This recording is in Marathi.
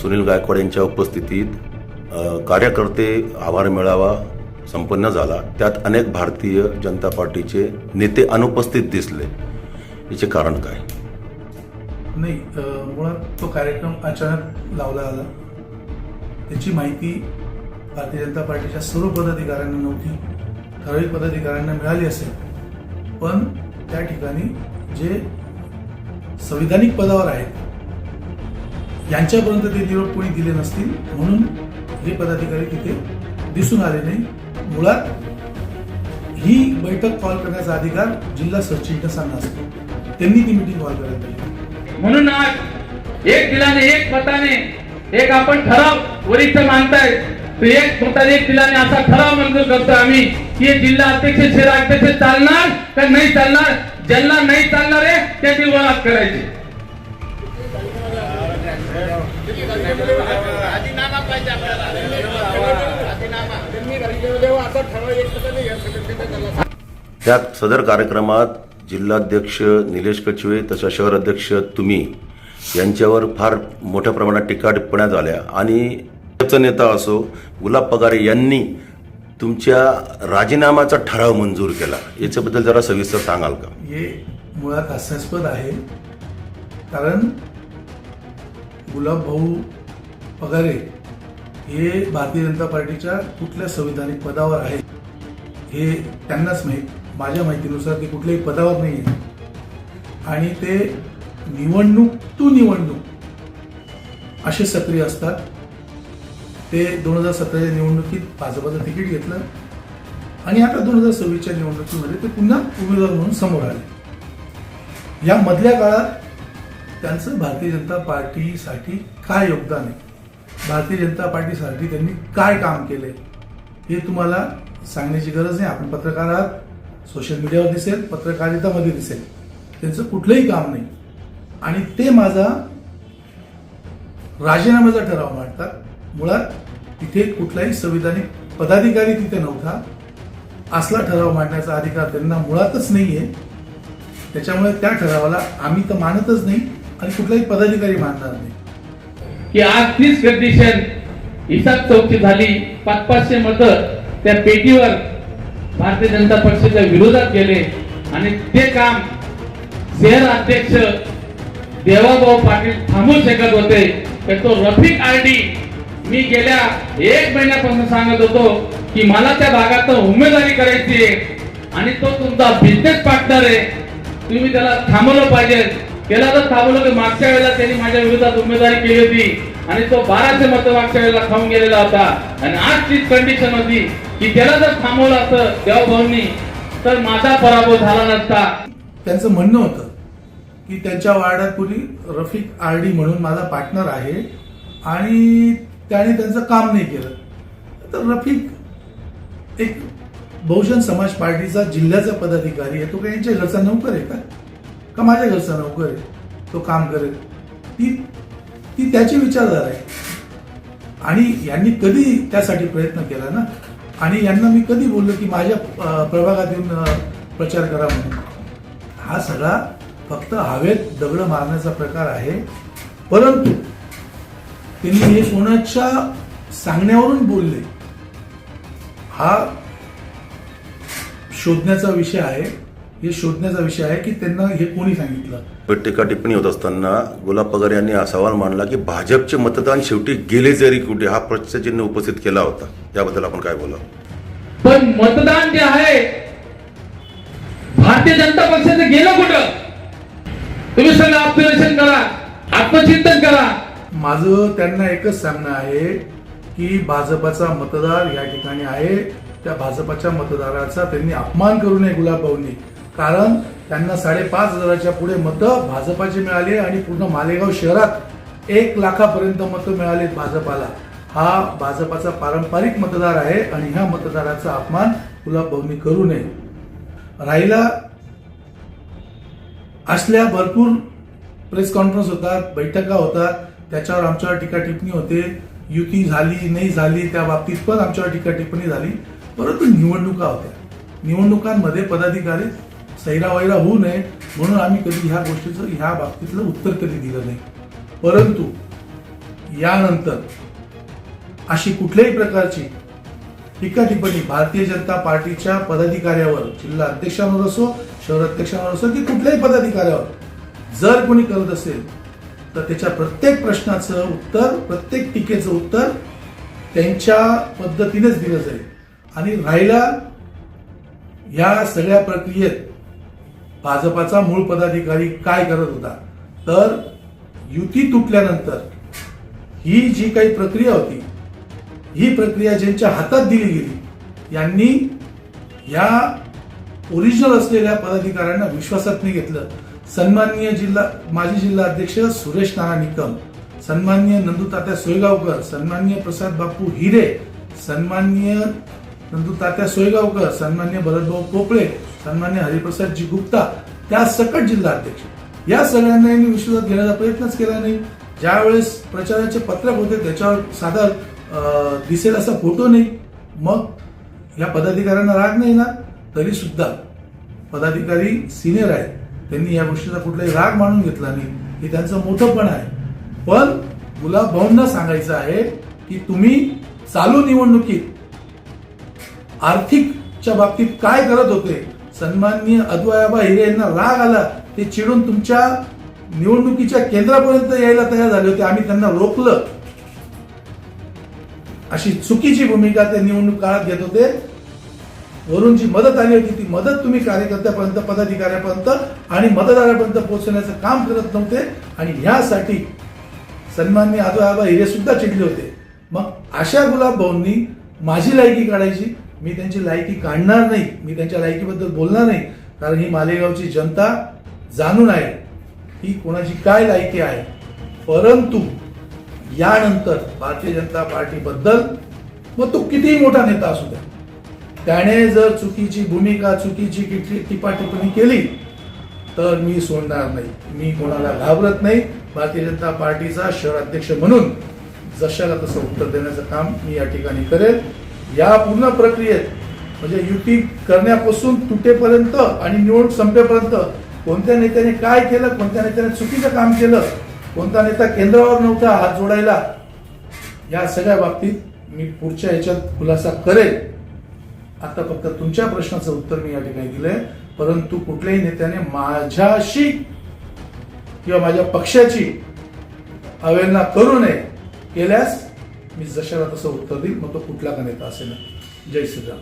सुनील गायकवाड यांच्या उपस्थितीत कार्यकर्ते आभार मेळावा संपन्न झाला. त्यात अनेक भारतीय जनता पार्टीचे नेते अनुपस्थित दिसले. याचे कारण काय? नाही मुळात तो कार्यक्रम अचानक लावला आला. त्याची माहिती भारतीय जनता पार्टीच्या सर्व पदाधिकाऱ्यांना नव्हती. ठराविक पदाधिकाऱ्यांना मिळाली असेल. पण त्या ठिकाणी जे संविधानिक पदावर आहेत यांच्यापर्यंत ते निरोप कोणी दिले नसतील. म्हणून हे पदाधिकारी तिथे दिसून आले नाही. मुळात ही बैठक कॉल करण्याचा अधिकार जिल्हा सरचिटणीसांना असतो. त्यांनी ती मिटिंग कॉल करायला पाहिजे. म्हणून आज एक दिलाने एक मताने एक आपण ठराव वरिष्ठ मानताय. एक मताने एक दिलाने असा ठराव मंजूर करतो आम्ही की जिल्हा अध्यक्ष शहराध्यक्ष चालणार का नाही चालणार? ज्यांना नाही चालणार आहे त्याची निर्वनात करायचे. त्यात सदर कार्यक्रमात जिल्हाध्यक्ष निलेश कचवे तसं शहर अध्यक्ष तुम्ही यांच्यावर फार मोठ्या प्रमाणात टीका टिप्पण्या झाल्या. आणि नेता असो गुलाब पगारे यांनी तुमच्या राजीनाम्याचा ठराव मंजूर केला. याच्याबद्दल जरा सविस्तर सांगाल का? हे मुळात हास्यास्पद आहे. कारण गुलाबभाऊ पगारे हे भारतीय जनता पार्टीच्या कुठल्या संविधानिक पदावर आहेत हे त्यांनाच माहीत माझ्या माहितीनुसार ते कुठल्याही पदावर नाही आहे आणि ते निवडणूक टू निवडणूक असे सक्रिय असतात. ते दोन हजार सतराच्या निवडणुकीत भाजपाचं तिकीट घेतलं आणि आता दोन हजार सव्वीसच्या निवडणुकीमध्ये ते पुन्हा उमेदवार म्हणून समोर आले. या मधल्या काळात त्यांचं भारतीय जनता पार्टीसाठी काय योगदान आहे? भारतीय जनता पार्टीसाठी त्यांनी काय काम केले हे तुम्हाला सांगण्याची गरज नाही. आपण पत्रकार आहात. सोशल मीडियावर दिसेल पत्रकारितामध्ये दिसेल. त्यांचं कुठलंही काम नाही. आणि ते माझा राजीनाम्याचा ठराव मांडतात. मुळात तिथे कुठलाही संविधानिक पदाधिकारी तिथे नव्हता. असला ठराव मांडण्याचा अधिकार त्यांना मुळातच नाहीये. त्याच्यामुळे त्या ठरावाला आम्ही तर मानतच नाही. आणि कुठलाही पदाधिकारी मानणार नाही. की आज तीच कंडिशन हिसाब चौकी झाली पाच पाचशे मत त्या पेटीवर भारतीय जनता पक्षाच्या विरोधात गेले. आणि ते काम शहर अध्यक्ष देवाभाऊ पाटील थांबू शकत होते. तर तो रफिक आरडी मी गेल्या एक महिन्यापासून सांगत होतो की मला त्या भागात उमेदवारी करायची आहे आणि तो तुमचा बिझनेस पार्टनर आहे. तुम्ही त्याला थांबवलं पाहिजे. त्याला तर थांबवलं की मागच्या वेळेला त्यांनी माझ्या विरोधात उमेदवारी केली होती. आणि तो बाराशे मत मागच्या वेळेला खाऊन गेलेला होता. आणि आज तीच कंडिशन होती की त्याला जर थांबवलं असतं देवभाऊंनी तर माझा पराभव झाला नसता. त्यांचं म्हणणं होतं की त्यांच्या वार्डात पूर्वी रफिक आरडी म्हणून माझा पार्टनर आहे आणि त्याने त्यांचं काम नाही केलं. तर रफिक एक बहुजन समाज पार्टीचा जिल्ह्याचा पदाधिकारी आहे. तो काही यांचे घरचा नोकर आहे का? का माझ्या घरचा नोकर आहे? तो काम करेल. ती ती त्याची विचारधारा आहे. आणि यांनी कधी त्यासाठी प्रयत्न केला ना? आणि यांना मी कधी बोललो की माझ्या प्रभागात येऊन प्रचार करा म्हणून? हा सगळा फक्त हवेत दगड मारण्याचा प्रकार आहे. परंतु त्यांनी हे कोणाच्या सांगण्यावरून बोलले? हा शोधण्याचा विषय आहे. हे शोधण्याचा विषय आहे की त्यांना हे कोणी सांगितलं? टीका टिप्पणी होत असताना गुलाब पगार यांनी हा सवाल मांडला की भाजपचे मतदान शेवटी गेले जरी कुठे हा प्रश्नचिन्ह उपस्थित केला होता. याबद्दल आपण काय बोला पण मतदान जे आहे भारतीय जनता पक्षाचं गेलं कुठं? तुम्ही सगळं ऑब्झर्वेशन करा आत्मचिंतन करा. माझं त्यांना एकच सांगणं आहे की भाजपाचा मतदार या ठिकाणी आहे. त्या भाजपाच्या मतदाराचा त्यांनी अपमान करू नये गुलाबभाऊंनी कारण त्यांना साडेपाच हजाराच्या पुढे मतं भाजपाचे मिळाले आणि पूर्ण मालेगाव शहरात एक लाखापर्यंत मतं मिळाले भाजपाला. हा भाजपाचा पारंपरिक मतदार आहे आणि ह्या मतदाराचा अपमान गुलाबभाऊंनी करू नये. राहिला असल्या भरपूर प्रेस कॉन्फरन्स होतात बैठका होतात त्याच्यावर आमच्यावर टीका टिप्पणी होते. युती झाली नाही झाली त्या बाबतीत पण आमच्यावर टीका टिप्पणी झाली. परंतु निवडणुका होत्या. निवडणुकांमध्ये पदाधिकारी सैरावैरा होऊ नये म्हणून आम्ही कधी ह्या गोष्टीचं ह्या बाबतीतलं उत्तर कधी दिलं नाही. परंतु यानंतर अशी कुठल्याही प्रकारची टीका टिप्पणी भारतीय जनता पार्टीच्या पदाधिकाऱ्यावर जिल्हा अध्यक्षांवर असो शहर अध्यक्षांवर असो की कुठल्याही पदाधिकाऱ्यावर जर कोणी करत असेल तर त्याच्या प्रत्येक प्रश्नाचं उत्तर प्रत्येक टीकेचं उत्तर त्यांच्या पद्धतीनेच दिलं जाईल. आणि राहिला या सगळ्या प्रक्रियेत भाजपाचा मूळ पदाधिकारी काय करत होता? तर युती तुटल्यानंतर ही जी काही प्रक्रिया होती ही प्रक्रिया ज्यांच्या हातात दिली गेली यांनी या ओरिजिनल असलेल्या पदाधिकाऱ्यांना विश्वासात नाही घेतलं. सन्माननीय जिल्हा माजी जिल्हा अध्यक्ष सुरेश नाना निकम सन्माननीय नंदुतात्या सोयगावकर सन्माननीय प्रसाद बापू हिरे सन्माननीय नंदुतात्या सोयगावकर सन्मान्य भरतभाऊ पोपळे सन्मान्य हरिप्रसाद जी गुप्ता त्या सकट जिल्हा अध्यक्ष. या सगळ्यांना यांनी विश्वासात घेण्याचा प्रयत्नच केला नाही. ज्यावेळेस प्रचाराचे पत्रक होते त्याच्यावर साधा अं, दिसेल असा फोटो नाही. मग या पदाधिकाऱ्यांना राग नाही ना? तरी सुद्धा पदाधिकारी सिनियर आहेत. त्यांनी या गोष्टीचा कुठलाही राग मानून घेतला नाही. हे त्यांचं मोठंपण आहे. पण गुलाब भाऊंना सांगायचं आहे की तुम्ही चालू निवडणुकीत आर्थिकच्या बाबतीत काय करत होते? सन्माननीय अद्वयाबा हिरे यांना राग आला. ते चिडून तुमच्या निवडणुकीच्या केंद्रापर्यंत यायला तयार झाले होते. आम्ही त्यांना रोखलं. अशी चुकीची भूमिका ते निवडणूक काळात घेत होते. वरून जी मदत आली होती. ती मदत तुम्ही कार्यकर्त्यापर्यंत पदाधिकाऱ्यापर्यंत आणि मतदारापर्यंत पोहोचवण्याचं काम करत नव्हते. आणि ह्यासाठी सन्मान्य आबा हिरे सुद्धा चिडले होते. मग अशा गुलाब भाऊंनी माझी लायकी काढायची. मी त्यांची लायकी काढणार नाही मी त्यांच्या लायकीबद्दल बोलणार नाही कारण ही मालेगावची जनता जाणून आहे ही कोणाची काय लायकी आहे. परंतु यानंतर भारतीय जनता पार्टीबद्दल मग तो कितीही मोठा नेता असू द्या त्याने जर चुकीची भूमिका चुकीची किती टिपाटिपणी केली तर मी सोडणार नाही मी कोणाला घाबरत नाही. भारतीय जनता पार्टीचा शहर अध्यक्ष म्हणून जशाला तसं उत्तर देण्याचं काम मी या ठिकाणी करेल. या पूर्ण प्रक्रियेत म्हणजे युती करण्यापासून तुटेपर्यंत आणि निवडणूक संपेपर्यंत कोणत्या नेत्याने काय केलं कोणत्या नेत्याने चुकीचं काम केलं कोणता नेता केंद्रावर नव्हता हात जोडायला या सगळ्या बाबतीत मी पुढच्या ह्याच्यात खुलासा करेल आता फक्त तुमच्या प्रश्नाचं उत्तर मी या ठिकाणी दिलंय परंतु कुठल्याही नेत्याने माझ्याशी किंवा माझ्या पक्षाची अवहेलना करू नये. केल्यास मी जशाला तसं उत्तर देईल मग तो कुठला का नेता असेल. जय श्रीराम.